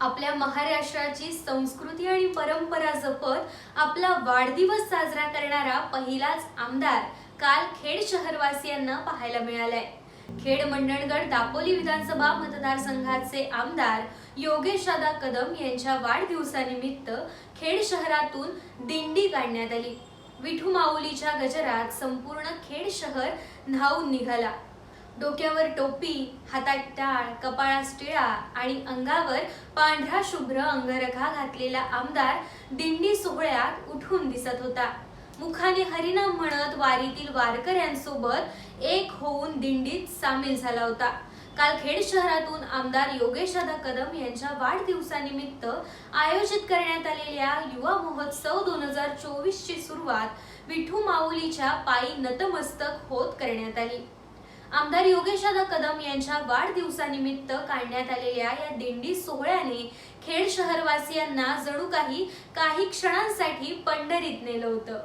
आपल्या महाराष्ट्राची संस्कृती आणि परंपरा जपत आपला वाढदिवस साजरा करणारा पहिलाच आमदार काल खेड शहरवासियांना पाहायला मिळालाय. खेड मंडणगड दापोली विधानसभा मतदारसंघाचे आमदार योगेश दादा कदम यांच्या वाढदिवसानिमित्त खेड शहरातून दिंडी काढण्यात आली. विठू माऊलीच्या गजरात संपूर्ण खेड शहर न्हावून निघाला. डोक्यावर टोपी हातात टाळ कपाळास टिळा आणि अंगावर पांढरा शुभ्र अंगरखा घातलेला आमदार दिंडी सोहळ्यात उठून दिसत होता. मुखाने हरिनाम म्हणत वारीतील वारकऱ्यांसोबत एक होऊन दिंडीत सामील झाला होता. काल खेड शहरातून आमदार योगेश दादा कदम यांच्या वाढदिवसानिमित्त आयोजित करण्यात आलेल्या युवा महोत्सव दोन हजार चोवीस ची सुरुवात विठू माऊलीच्या पायी नतमस्तक होत करण्यात आली. आमदार योगेशदादा कदम यांच्या वाढदिवसानिमित्त काढण्यात आलेल्या या दिंडी सोहळ्याने खेड शहरवासियांना जणू काही काही क्षणांसाठी पंढरीत नेलं होतं.